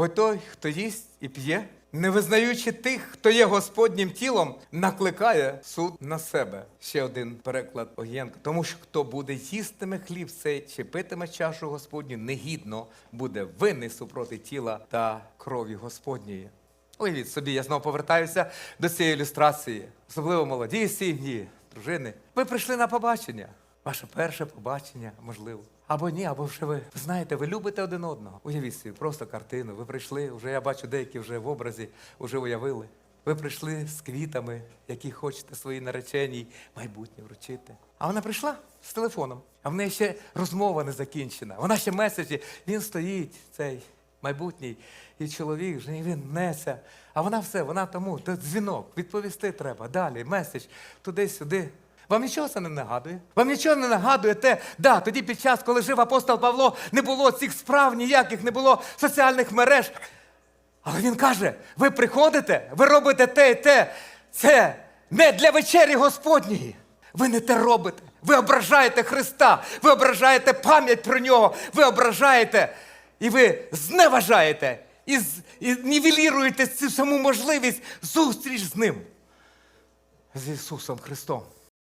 Бо той, хто їсть і п'є, не визнаючи тих, хто є Господнім тілом, накликає суд на себе. Ще один переклад Огієнка. Тому що хто буде їстиме хліб цей чи питиме чашу Господню, негідно буде винний супроти тіла та крові Господньої. Уявіть собі, я знову повертаюся до цієї ілюстрації, особливо молоді сім'ї, дружини. Ви прийшли на побачення. Ваше перше побачення, можливо. Або ні, або вже ви знаєте, ви любите один одного. Уявіть собі, просто картину. Ви прийшли, вже я бачу, деякі вже в образі вже уявили. Ви прийшли з квітами, які хочете своїй нареченій майбутнє вручити. А вона прийшла з телефоном, а в неї ще розмова не закінчена. Вона ще меседжі. Він стоїть, цей майбутній, і чоловік вже він несе. А вона все, вона тому, то дзвінок, відповісти треба. Далі, меседж, туди-сюди. Вам нічого це не нагадує? Вам нічого не нагадує те, да, тоді під час, коли жив апостол Павло, не було цих справ ніяких, не було соціальних мереж. Але він каже: ви приходите, ви робите те і те. Це не для вечері Господньої. Ви не те робите. Ви ображаєте Христа, ви ображаєте пам'ять про нього, ви ображаєте і ви зневажаєте і, і нівеліруєте цю саму можливість зустріч з ним. З Ісусом Христом.